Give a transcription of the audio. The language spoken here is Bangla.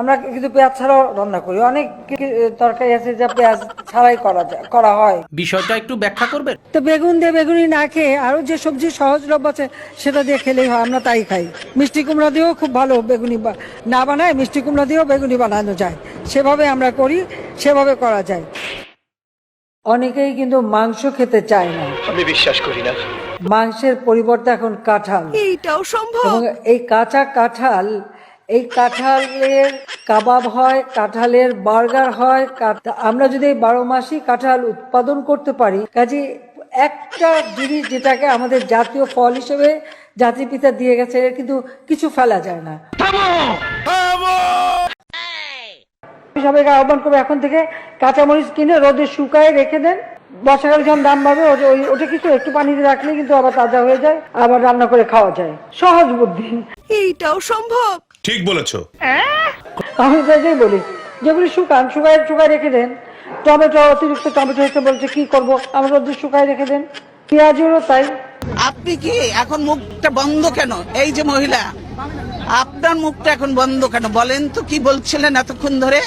আমরা কিন্তু পেঁয়াজ ছাড়াও রান্না করি। অনেক তরকারি আছে যা পেঁয়াজ ছাড়াই করা যায় করা হয়। বিষয়টা একটু ব্যাখ্যা করবেন? তো বেগুন দিয়ে বেগুনি না খেয়ে আরও যে সবজি সহজলভ্য আছে সেটা দিয়ে খেলেই হয় আমরা তাই খাই। মিষ্টি কুমড়া দিয়েও খুব ভালো বেগুনি না বানায় মিষ্টি কুমড়া দিয়েও বেগুনি বানানো যায়। সেভাবে আমরা করি সেভাবে করা যায়। অনেকেই কিন্তু মাংস খেতে চায় না। আমি বিশ্বাস করি না। মাংসের পরিবর্তে এখন কাঁঠাল। এইটাও সম্ভব। এই কাঁচা কাঁঠাল এই কাঁঠালের কাবাব হয় কাঁঠালের বার্গার হয় আমরা যদি এই বারো মাসই কাঁঠাল উৎপাদন করতে পারি কাজে একটা জিনিস যেটাকে আমাদের জাতীয় ফল হিসেবে জাতির পিতা দিয়ে গেছে এর কিন্তু কিছু ফেলা যায় না। সবাইকে আহ্বান করব এখন থেকে কাঁচামরিচ কিনে রোদে শুকায় রেখে দেন। বর্ষাকালে যখন দাম বাড়বে ওটা- ওই- ওটা কিছু একটু পানিতে রাখলে কিন্তু আবার তাজা হয়ে যায় আবার রান্না করে খাওয়া যায়। সহজ বুদ্ধি। এইটাও সম্ভব! ঠিক বলেছ। আমি বলি যে বলি যেগুলি শুকান শুকায় শুকায় রেখে দেন। টমেটো অতিরিক্ত টমেটো হচ্ছে বলছে কি করব? আমরা রোদে শুকায় রেখে দেন। পেঁয়াজেরও তাই। আপনি কি এখন মুখটা বন্ধ কেন? এই যে মহিলা আপনার মুখটা এখন বন্ধ কেন? বলেন তো কি বলছিলেন এতক্ষণ ধরে?